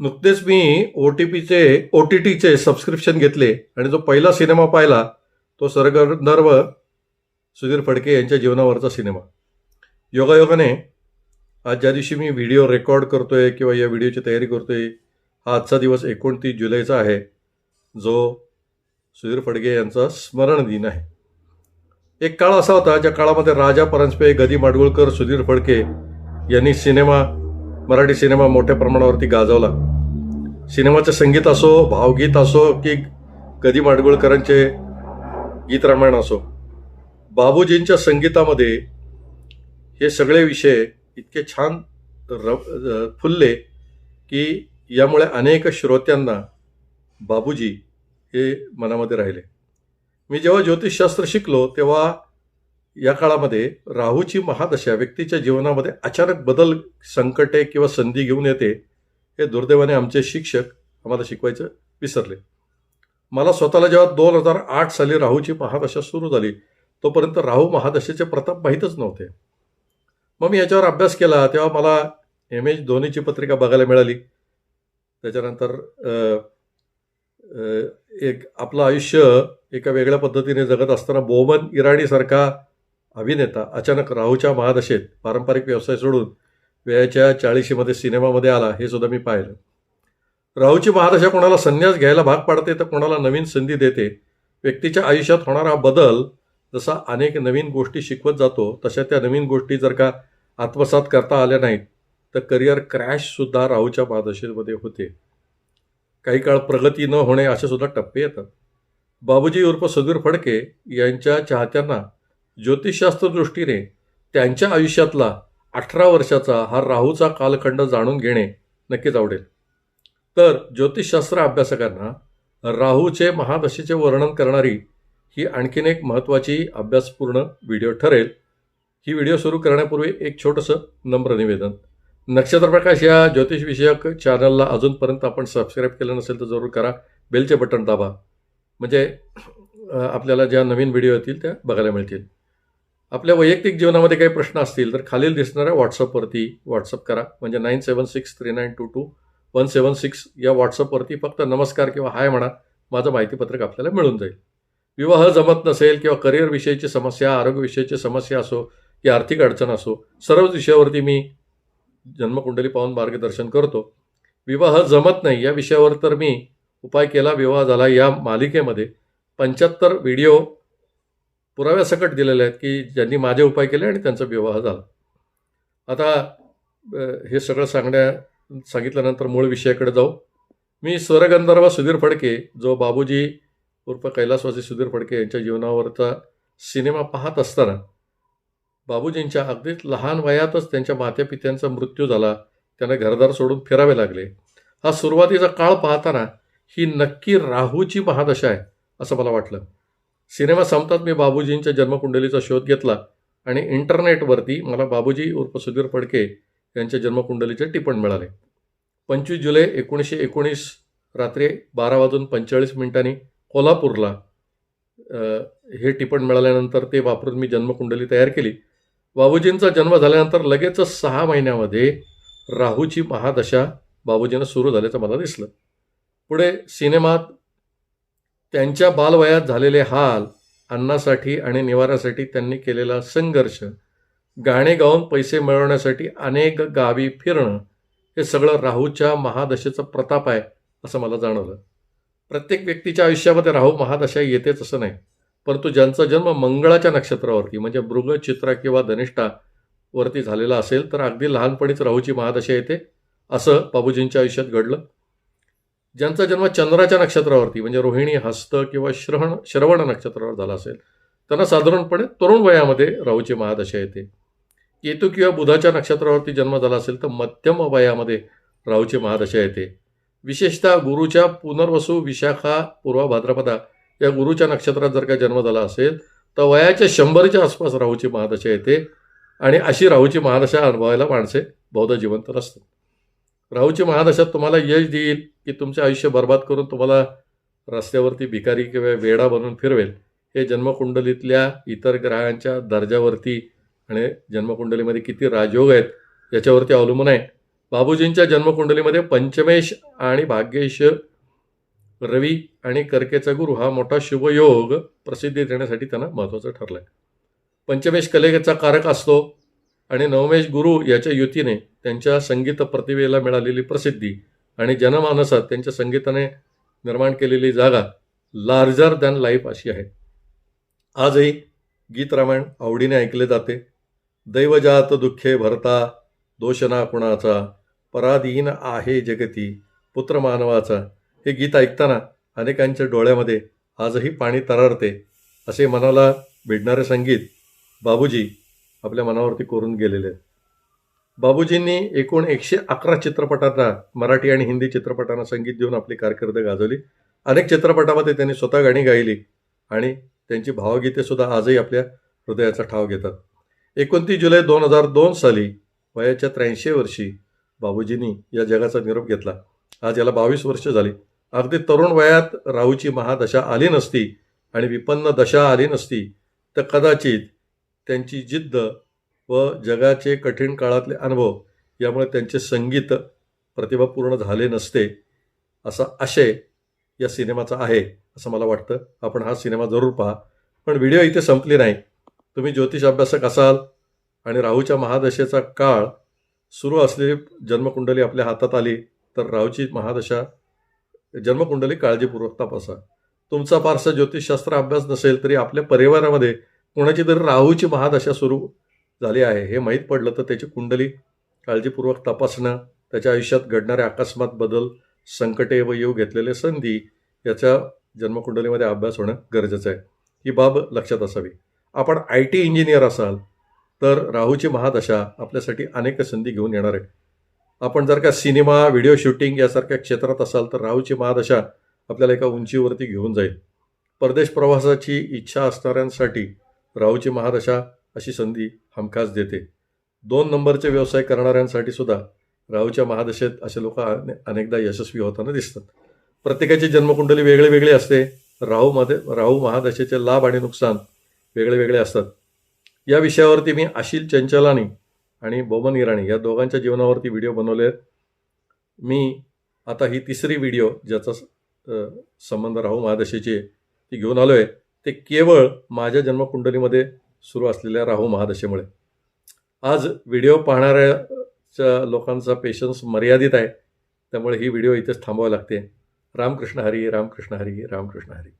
नुकतेच मी O T पीचे ओ टी टीचे सबस्क्रिप्शन घेतले आणि जो पहिला सिनेमा पाहिला तो सरगंधर्व सुधीर फडके यांच्या जीवनावरचा सिनेमा. योगायोगाने आज ज्या दिवशी मी व्हिडिओ रेकॉर्ड करतोय किंवा या व्हिडिओची तयारी करतोय हा आजचा दिवस एकोणतीस जुलैचा आहे जो सुधीर फडके यांचा स्मरण दिन आहे. एक काळ असा होता ज्या काळामध्ये राजा परांजपे गदी माडगुळकर सुधीर फडके यांनी सिनेमा मराठी सिनेमा मोठ्या प्रमाणावरती गाजवला. सिनेमाचं संगीत असो भावगीत असो की गदी माडगुळकरांचे गीत रामायण असो बाबूजींच्या संगीतामध्ये हे सगळे विषय इतके छान र फुलले की यामुळे अनेक श्रोत्यांना बाबूजी हे मनामध्ये राहिले. मी जेव्हा ज्योतिषशास्त्र शिकलो तेव्हा या काळामध्ये राहूची महादशा व्यक्तीच्या जीवनामध्ये अचानक बदल संकटे किंवा संधी घेऊन येते हे दुर्दैवाने आमचे शिक्षक आम्हाला शिकवायचं विसरले. मला स्वतःला जेव्हा दोन हजार आठ साली राहूची महादशा सुरू झाली तोपर्यंत राहू महादशेचे प्रताप माहीतच नव्हते. मग मी याच्यावर अभ्यास केला तेव्हा मला एम एच धोनीची पत्रिका बघायला मिळाली. त्याच्यानंतर एक आपलं आयुष्य एका वेगळ्या पद्धतीने जगत असताना बोमन इराणीसारखा अभिनेता अचानक राहूच्या महादशेत पारंपरिक व्यवसाय सोडून वेळाच्या चाळीशीमध्ये सिनेमामध्ये आला हे सुद्धा मी पाहिलं. राहूची महादशा कोणाला संन्यास घ्यायला भाग पाडते तर कोणाला नवीन संधी देते? व्यक्तीच्या आयुष्यात होणारा बदल जसा अनेक नवीन गोष्टी शिकवत जातो तशा त्या नवीन गोष्टी जर का आत्मसात करता आल्या नाहीत तर करिअर क्रॅशसुद्धा राहूच्या महादशेमध्ये होते. काही काळ प्रगती न होणे असे सुद्धा टप्पे येतात. बाबूजी उर्फ सुधीर फडके यांच्या चाहत्यांना ज्योतिषशास्त्र दृष्टीने त्यांच्या आयुष्यातला अठरा वर्षाचा हा राहूचा कालखंड जाणून घेणे नक्कीच आवडेल. तर ज्योतिषशास्त्र अभ्यासकांना राहूचे महादशेचे वर्णन करणारी ही आणखीन एक महत्त्वाची अभ्यासपूर्ण व्हिडिओ ठरेल. ही व्हिडिओ सुरू करण्यापूर्वी एक छोटंसं नम्र निवेदन. नक्षत्रप्रकाश या ज्योतिषविषयक चॅनलला अजूनपर्यंत आपण सबस्क्राईब केलं नसेल तर जरूर करा. बेलचे बटन दाबा. म्हणजे आपल्याला ज्या नवीन व्हिडिओ येतील त्या बघायला मिळतील. आपल्या वैयक्तिक जीवनामध्ये काही प्रश्न असतील तर खालील दिसणाऱ्या व्हॉट्सअपवरती व्हॉट्सअप करा. म्हणजे nine seven six three nine two two one seven six या व्हॉट्सअपवरती फक्त नमस्कार किंवा हाय म्हणा माझं माहितीपत्रक आपल्याला मिळून जाईल. विवाह जमत नसेल किंवा करिअरविषयीची समस्या आरोग्यविषयीची समस्या असो की आर्थिक अडचण असो सर्वच विषयावरती मी जन्मकुंडली पाहून मार्गदर्शन करतो. विवाह जमत नाही या विषयावर तर मी उपाय केला विवाह झाला. या मालिकेमध्ये पंच्याहत्तर व्हिडिओ पुराव्यासकट दिलेले आहेत की ज्यांनी माझे उपाय केले आणि त्यांचा विवाह झाला. आता हे सगळं सांगण्या सांगितल्यानंतर मूळ विषयाकडे जाऊ. मी स्वरगंधर्व सुधीर फडके जो बाबूजी उर्फ कैलासवासी सुधीर फडके यांच्या जीवनावरचा सिनेमा पाहत असताना बाबूजींच्या अगदीच लहान वयातच त्यांच्या मात्यापित्यांचा मृत्यू झाला. त्यांना घरदार सोडून फिरावे लागले. हा सुरुवातीचा काळ पाहताना ही नक्की राहूची महादशा आहे असं मला वाटलं. सिनेमा संपतात मी बाबूजींच्या जन्मकुंडलीचा शोध घेतला आणि इंटरनेटवरती मला बाबूजी उर्फ सुधीर फडके यांच्या जन्मकुंडलीचे टिपण मिळाले. पंचवीस जुलै एकोणीसशे एकोणीस रात्री बारा वाजून पंचेचाळीस मिनिटांनी कोल्हापूरला हे टिपण मिळाल्यानंतर ते वापरून मी जन्मकुंडली तयार केली. बाबूजींचा जन्म झाल्यानंतर लगेचच सहा महिन्यामध्ये राहूची महादशा बाबूजींना सुरू झाल्याचं मला दिसलं. पुढे सिनेमात त्यांच्या बालवयात झालेले हाल अन्नासाठी आणि निवाऱ्यासाठी त्यांनी केलेला संघर्ष गाणे गाऊन पैसे मिळवण्यासाठी अनेक गावी फिरणं हे सगळं राहूच्या महादशेचा प्रताप आहे असं मला जाणवलं. प्रत्येक व्यक्तीच्या आयुष्यामध्ये राहू महादशा येतेच असं नाही परंतु ज्यांचा जन्म मंगळाच्या नक्षत्रावरती म्हणजे मृग चित्रा किंवा धनिष्ठा वरती झालेला असेल तर अगदी लहानपणीच राहूची महादशा येते असं बाबूजींच्या आयुष्यात घडलं. ज्यांचा जन्म चंद्राच्या नक्षत्रावरती म्हणजे रोहिणी हस्त किंवा श्रवण श्रवण नक्षत्रावर झाला असेल त्यांना साधारणपणे तरुण वयामध्ये राहूची महादशा येते. केतू किंवा बुधाच्या नक्षत्रावरती जन्म झाला असेल तर मध्यम वयामध्ये राहूची महादशा येते. विशेषतः गुरुच्या पुनर्वसू विशाखा पूर्वा भाद्रपदा या गुरुच्या नक्षत्रात जर का जन्म झाला असेल तर वयाच्या शंभरच्या आसपास राहूची महादशा येते आणि अशी राहूची महादशा अनुभवायला माणसे बहुधा जिवंत असतात राहूची महादशा तुम्हाला यश देईल की तुमचे आयुष्य बर्बाद करून तुम्हाला रस्त्यावरती भिकारी किंवा वेडा बनवून फिरवेल. हे जन्मकुंडलीतल्या इतर ग्रहांच्या दर्जावरती आणि जन्मकुंडलीमध्ये किती राजयोग आहेत याच्यावरती अवलंबून आहे. बाबूजींच्या जन्मकुंडलीमध्ये पंचमेश आणि भाग्येश रवी आणि कर्केचा गुरु हा मोठा शुभयोग प्रसिद्धी देण्यासाठी त्यांना महत्त्वाचं ठरलं आहे पंचमेश कलेचा कारक असतो. आणि नवमेश गुरु याच्या युतीने त्यांच्या संगीत प्रतिभेला मिळालेली प्रसिद्धी आणि जनमानसात त्यांच्या संगीताने निर्माण केलेली जागा लार्जर दॅन लाईफ अशी आहे. आजही गीत रामायण आवडीने ऐकले जाते. दैवजात दुःखे भरता दोषना कुणाचा पराधीन आहे जगती पुत्र मानवाचा. हे गीत ऐकताना अनेकांच्या डोळ्यामध्ये आजही पाणी तरारते असे मनाला भिडणारे संगीत बाबूजी आपल्या मनावरती कोरून गेलेले. आहेत बाबूजींनी एकूण एकशे अकरा चित्रपटांना मराठी आणि हिंदी चित्रपटांना संगीत देऊन आपली कारकीर्द गाजवली. अनेक चित्रपटामध्ये त्यांनी स्वतः गाणी गायली आणि त्यांची भावगीते सुद्धा आजही आपल्या हृदयाचा ठाव घेतात. एकोणतीस जुलै दोन हजार दोन साली वयाच्या त्र्याऐंशी वर्षी बाबूजींनी या जगाचा निरोप घेतला. आज याला बावीस वर्ष झाली. अगदी तरुण वयात राहूची महादशा आली नसती आणि विपन्न दशा आली नसती तर कदाचित त्यांची जिद्द व जगाचे कठीण काळातले अनुभव यामुळे त्यांचे संगीत प्रतिभा पूर्ण झाले नसते असा आशय या सिनेमाचा आहे असं मला वाटतं. आपण हा सिनेमा जरूर पहा. पण व्हिडिओ इथे संपली नाही. तुम्ही ज्योतिष अभ्यासक असाल आणि राहूच्या महादशेचा काळ सुरू असलेली जन्मकुंडली आपल्या हातात आली तर राहूची महादशा जन्मकुंडली काळजीपूर्वक तपासा. तुमचा फारसा ज्योतिषशास्त्र अभ्यास नसेल तरी आपल्या परिवारामध्ये कोणाची तरी राहूची महादशा सुरू झाली आहे. हे माहीत पडलं तर त्याची कुंडली काळजीपूर्वक तपासणं त्याच्या आयुष्यात घडणारे अकस्मात बदल संकटे व येऊ घेतलेले संधी याच्या जन्मकुंडलीमध्ये अभ्यास होणं गरजेचं आहे. ही बाब लक्षात असावी. आपण आय टी इंजिनियर असाल तर राहूची महादशा आपल्यासाठी अनेक संधी घेऊन येणार आहे. आपण जर का सिनेमा व्हिडिओ शूटिंग यासारख्या क्षेत्रात असाल तर राहूची महादशा आपल्याला एका उंचीवरती घेऊन जाईल. परदेश प्रवासाची इच्छा असणाऱ्यांसाठी राहूची महादशा अशी संधी हमखास देते. दोन नंबरचे व्यवसाय करणाऱ्यांसाठी सुद्धा राहूच्या महादशेत असे लोक अने- अनेकदा यशस्वी होताना दिसतात. प्रत्येकाची जन्मकुंडली वेगळी वेगळी असते. राहूमध्ये राहू महादशेचे लाभ आणि नुकसान वेगळे वेगळे असतात. या विषयावरती मी आशिल चंचलानी आणि बोमन इराणी या दोघांच्या जीवनावरती व्हिडिओ बनवले आहेत. मी आता ही तिसरी व्हिडिओ ज्याचा स- संबंध राहू महादशेची ती घेऊन आलो आहे ते केवळ माझ्या जन्मकुंडलीमध्ये सुरू असलेल्या राहू महादशेमुळे. आज व्हिडिओ पाहणाऱ्याच्या लोकांचा पेशन्स मर्यादित आहे. त्यामुळे ही व्हिडिओ इथेच थांबावं लागते. रामकृष्ण हरी रामकृष्ण हरी रामकृष्ण हरी.